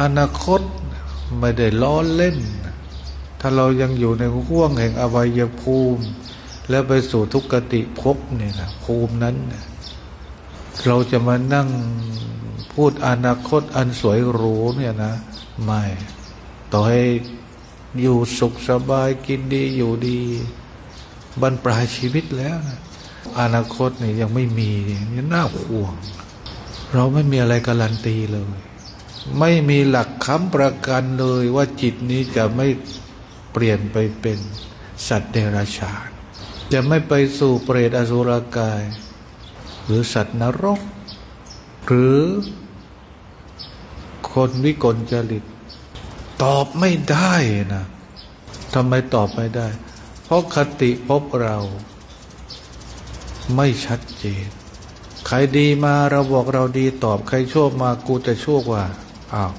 อนาคตไม่ได้ล้อเล่น ถ้าเรายังอยู่ในห่วงแห่งอวัยภูมิ แล้วไปสู่ทุกขติภพเนี่ยนะภูมินั้นเนี่ยเราจะมานั่งพูดอนาคตอันสวยหรูเนี่ยนะ ไม่ ต่อให้อยู่สุขสบายกินดีอยู่ดี บรรปลายชีวิตแล้วนะอนาคตเนี่ยยังไม่มียังน่าห่วง เราไม่มีอะไรการันตีเลย ไม่มีหลักค้ำประกันเลยว่าจิตนี้จะไม่เปลี่ยนไปเป็นสัตว์เดรัจฉานจะไม่ไปสู่เปรตอสุรกาย หรือสัตว์นรก หรือคนวิกลจริต ตอบไม่ได้นะทำไมตอบไม่ได้ เพราะคติพบเรา ไม่ชัดเจน ใครดีมาเราบอกเราดีตอบ ใครชั่วมากูจะชั่วกว่า อ้าว